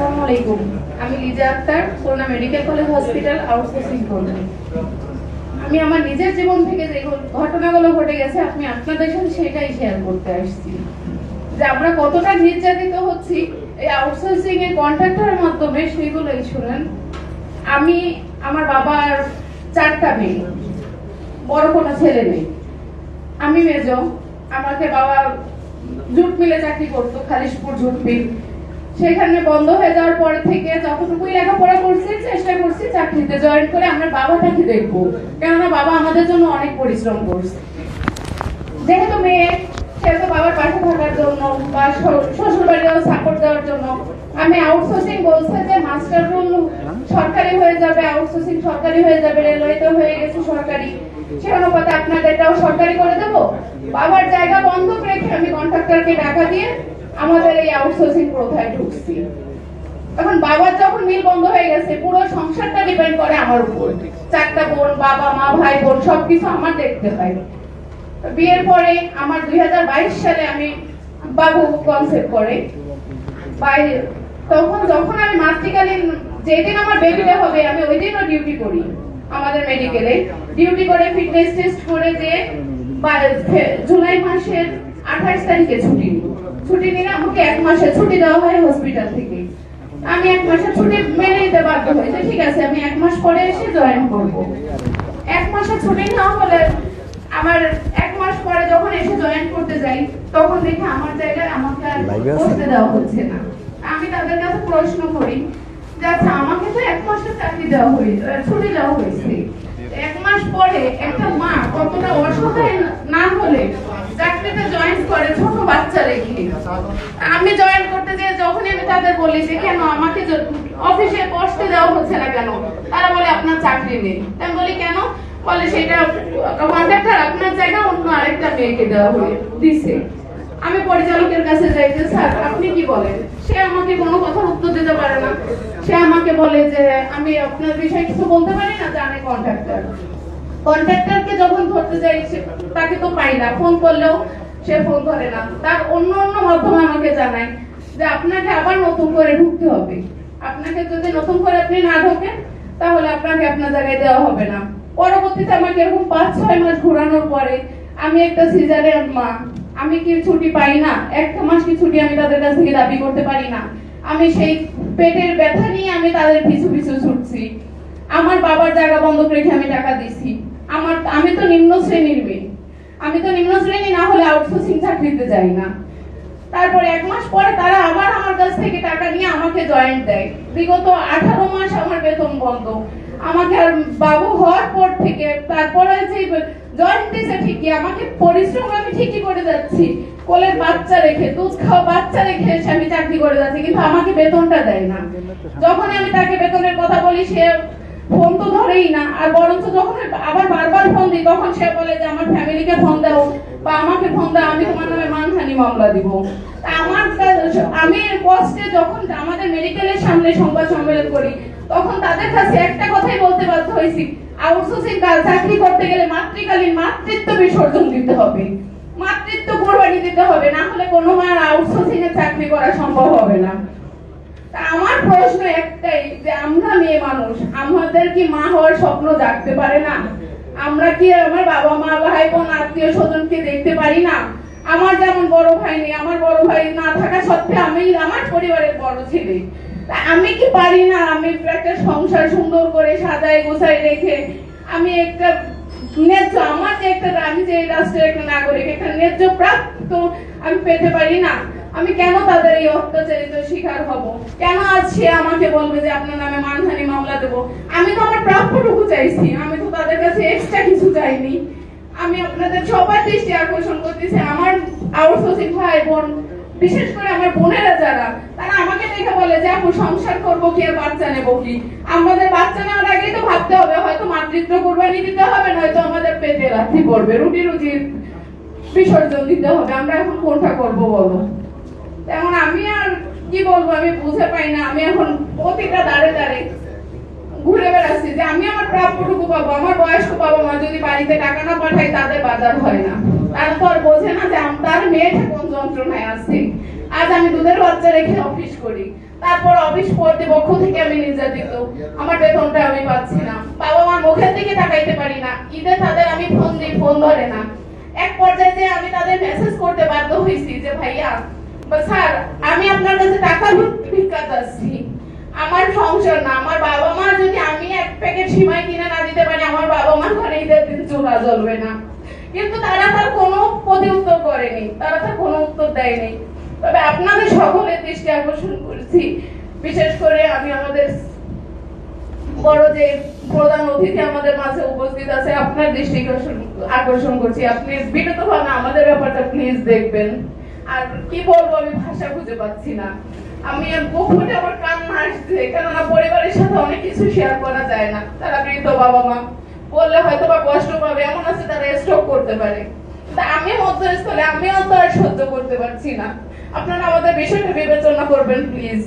আসসালামু আলাইকুম। আমি Liza Akter, Khulna medical college hospital outsourcing করি আমি আমার নিজের জীবন থেকে যে ঘটনাগুলো ঘটে গেছে, আমি আপনাদের সাথে সেটাই শেয়ার করতে আসছি। যে আমরা কতটা নির্যাতিত হচ্ছি, এই আউটসোর্সিং এর কন্ট্রাক্টরের মাধ্যমে সেগুলোই শুনেন। আমি আমার বাবার চারটা মেয়ে, বড় কোনো ছেলে নেই। আমি মেজো, আমাকে বাবা জুট মিলে চাকরি করতো, খালিশপুর জুট মিল। সেখানে বন্ধ হয়ে যাওয়ার পর থেকে যতটুকুই লেখাপড়া করছি, চেষ্টা করছি চাকরিতে জয়েন করে আমরা বাবাটাকে দেখব। কেননা বাবা আমাদের জন্য অনেক পরিশ্রম করছে। যেহেতু মেয়ে, সেহেতু বাবার পাশে থাকার জন্য বা শ্বশুর বাড়িও সাপোর্ট দেওয়ার জন্য আমি আউটসোর্সিং বলছে যে মাস্টার রুল সরকারি হয়ে যাবে আউটসোর্সিং সরকারি হয়ে যাবে রেলওয়ে রেলওয়েতে হয়ে গেছে সরকারি। সে অনুপাতে আপনাদেরটাও সরকারি করে দেব। বাবার জায়গা বন্ধ রেখে আমি কন্ট্রাক্টরকে টাকা দিয়ে আমাদের এই আউটসোর্সিং প্রথায় ঢুকছি। এখন বাবার যখন মিল বন্ধ হয়ে গেছে, পুরো সংসারটা ডিপেন্ড করে আমার উপর। চারটা বোন, বাবা, মা, ভাই, বোন, সবকিছু আমার দেখতে হয়। বিয়ের পরে আমার দু হাজার বাইশ সালে আমি বাবু কনসেপ্ট করে। বাইরে তখন যখন আমি মাতৃকালীন যেদিন আমার বেবিটা হবে, আমি ওই দিনও ডিউটি করি আমাদের মেডিকেলে ডিউটি করে ফিটনেস টেস্ট করে যে জুলাই মাসের আঠাশ তারিখে ছুটি। ছুটি নিলে আমাকে এক মাসের ছুটি দেওয়া হয় হসপিটাল থেকে। আমি এক মাসের ছুটি মেনে নিতে বাধ্য হই। যে ঠিক আছে আমি এক মাস পরে এসে জয়েন করব। এক মাসের ছুটি না হলে আমার এক মাস পরে যখন এসে জয়েন করতে যাই তখন দেখি আমার জায়গায় আমাকে আর? বসতে দেওয়া হচ্ছে না। আমি তাদের কাছে প্রশ্ন করি যে আচ্ছা আমাকে তো এক মাসের চাকরি দেওয়া হয়েছে ছুটি দেওয়া হয়েছে। এক মাস পরে একটা মা কতটা অসহায় না হলে আমি জয়েন করতে যে যখনই আমি তাদের বলি যে, কেন আমাকে অফিসে দেওয়া হচ্ছে না কেন? তারা বলে, আপনার চাকরি নেই। আমি বলি, কেন? বলে, সেটা কন্ট্রাক্টর আপনার জায়গা, অন্য আরেকটা মেয়েকে দেওয়া হয়ে দিছে। আমি পরিচালকের কাছে যাই যে, স্যার, আপনি কি বলেন? সে আমাকে কোনো কথা উত্তর দিতে পারে না। সে আমাকে বলে যে, আমি আপনার বিষয়ে কিছু বলতে পারি না? জানে কন্ট্রাক্টর কন্ট্রাক্টরকে যখন ধরতে যাই তাকে তো পাই না। ফোন করলেও সে ফোন করে না। তার অন্য অন্য মাধ্যমে আমাকে জানায় যে আপনাকে আবার নতুন করে ঢুকতে হবে। আপনাকে যদি নতুন করে আপনি না ঢোকেন, তাহলে আপনাকে আপনার জায়গায় দেওয়া হবে না। পরবর্তীতে আমাকে এরকম পাঁচ, ছয় মাস ঘোরানোর পরে আমি একটা সিজারের মা। আমি কি ছুটি পাই না? একটা মাস কি ছুটি আমি তাদের কাছ থেকে দাবি করতে পারি না? আমি সেই পেটের ব্যথা নিয়ে আমি তাদের পিছু পিছু ছুটছি। আমার বাবার জায়গা বন্ধক রেখে আমি টাকা দিছি আমার, আমি তো নিম্ন শ্রেণির মেয়ে। আমি তো নিম্ন শ্রেণি না হলে আউটসোর্সিং চাকরিতে যাই না। তারপরে এক মাস পরে তারা আবার আমার কাছ থেকে টাকা নিয়ে আমাকে জয়েন্ট দেয়। বিগত আঠারো মাস আমার বেতন বন্ধ। আমাকে আর বাবু হওয়ার পর থেকে তারপরে যে জয়েন্ট দিয়েছে ঠিকই, আমাকে পরিশ্রম আমি ঠিকই করে যাচ্ছি। কোলের বাচ্চা রেখে, দুধ খাওয়া বাচ্চা রেখে এসে আমি চাকরি করে যাচ্ছি, কিন্তু আমাকে বেতনটা দেয় না। যখন আমি তাকে বেতনের কথা বলি, সে ফোন তো ধরেই না, আর বরঞ্চ যখন আবার বারবার ফোন দিই, তখন সে বলে যে, আমার ফ্যামিলিকে ফোন দাও বা আমাকে ফোন দাও, আমি তোমার নামে মানহানি মামলা দিব। আমার আমি এর কষ্টে যখন আমাদের মেডিকেলের সামনে সংবাদ সম্মেলন করি, তখন তাদের কাছে একটা কথাই বলতে বাধ্য হয়েছি, আউটসোর্সিং চাকরি করতে গেলে মাতৃকালীন মাতৃত্ব বিসর্জন দিতে হবে। মাতৃত্ব কোরবানি দিতে হবে, না হলে কোনো মার আউটসোর্সিং এ চাকরি করা সম্ভব হবে না। তা আমার প্রশ্ন একটাই যে আমরা মেয়ে মানুষ, আমাদের কি মা হওয়ার স্বপ্ন জাগতে পারে না? আমরা কি আমার বাবা মা ভাই বোন, আত্মীয় স্বজনকে দেখতে পারি না? আমার যেমন বড় ভাই নেই, আমার বড় ভাই না থাকা সত্ত্বেও আমি আমার পরিবারের বড় ছেলে। আমি কি পারি না? আমি একটা সংসার সুন্দর করে সাজায় গোছায় রেখে আমি একটা ন্যায্য, আমার যে একটা, আমি যে রাষ্ট্রের একটা নাগরিক, একটা ন্যায্য প্রাপ্ত আমি পেতে পারি না। আমি কেন তাদের এই অত্যাচারিত শিকার হব? কেন আজ সে আমাকে বলবে যে আপনার নামে মানহানি মামলা দেবো? আমি তো আমার প্রাপ্যটুকু চাইছি। আমি তো তাদের কাছে এক্সট্রা কিছু চাইনি। আমি আপনাদের সবার দৃষ্টি আকর্ষণ করতেছি। আমার আউটসোর্সিং ভাই, বোন, বিশেষ করে আমার বোনেরা যারা, তারা আমাকে দেখে বলে যে, আপু, সংসার করব কি আর বাচ্চা নেব কি? আমাদের বাচ্চা নেওয়ার আগেই তো ভাবতে হবে, হয়তো মাতৃত্ব কোরবানি দিতে হবে, নয়তো আমাদের পেটে রাত্রি পড়বে। রুটি রুজির বিসর্জন দিতে হবে। আমরা এখন কোনটা করব বলো? বলব, আমি বুঝে পাই না। আমি এখন প্রতিটা দাঁড়ে দাঁড়ে ঘুরে বেড়াচ্ছি যে আমি আমার প্রাপ্যটুকু পাবো, আমার বয়স্ক বাবা মা যদি বাড়িতে টাকা না পাঠায়, তাদের বাজার হয় না। তারা তো আর বোঝে না যে তার মেয়েটা কোন যন্ত্রণায় আছে। আজ আমি দুধের বাচ্চা রেখে অফিস করি। তারপর অফিস কর্তৃপক্ষ থেকে আমি নির্যাতিত। আমার বেতনটা আমি পাচ্ছি না। বাবা মার মুখের দিকে তাকাইতে পারি না। ঈদে তাদের আমি ফোন দিই, ফোন ধরে না। এক পর্যায়ে আমি তাদের মেসেজ করতে বাধ্য হয়েছি যে, ভাইয়া স্যার, আমি আপনার কাছে টাকা ভিক্ষা চাচ্ছি। আমার সংসার না, আমার বাবা মা যদি আমি এক প্যাকেট সিমাই কিনে না দিতে পারি, আমার বাবা মা ঘরে ঈদের দিন চুলা জ্বলবে না। কিন্তু তারা তার কোনো প্রতি উত্তর করেনি, তারা তার কোনো উত্তর দেয়নি। তবে আপনাদের সকলের দৃষ্টি আকর্ষণ করেছি। বিশেষ করে আমি আমাদের বড় যে প্রধান অতিথি আমাদের মাঝে উপস্থিত আছে, আপনার দৃষ্টি আকর্ষণ- করছি। আপনি বিনীতভাবে আমাদের ব্যাপারটা প্লিজ দেখবেন। আর কি বলব, আমি ভাষা খুঁজে পাচ্ছি না। আমি আমার কান্না আসছে কেননা পরিবারের সাথে অনেক কিছু শেয়ার করা যায় না। তারা বৃদ্ধ বাবা মা, বললে হয়তো বা কষ্ট পাবে, এমন আছে তারা স্ট্রোক করতে পারে। তা আমি মধ্যস্থলে, আমিও তো আর সহ্য করতে পারছি না। আপনারা আমাদের বিষয়টা বিবেচনা করবেন প্লিজ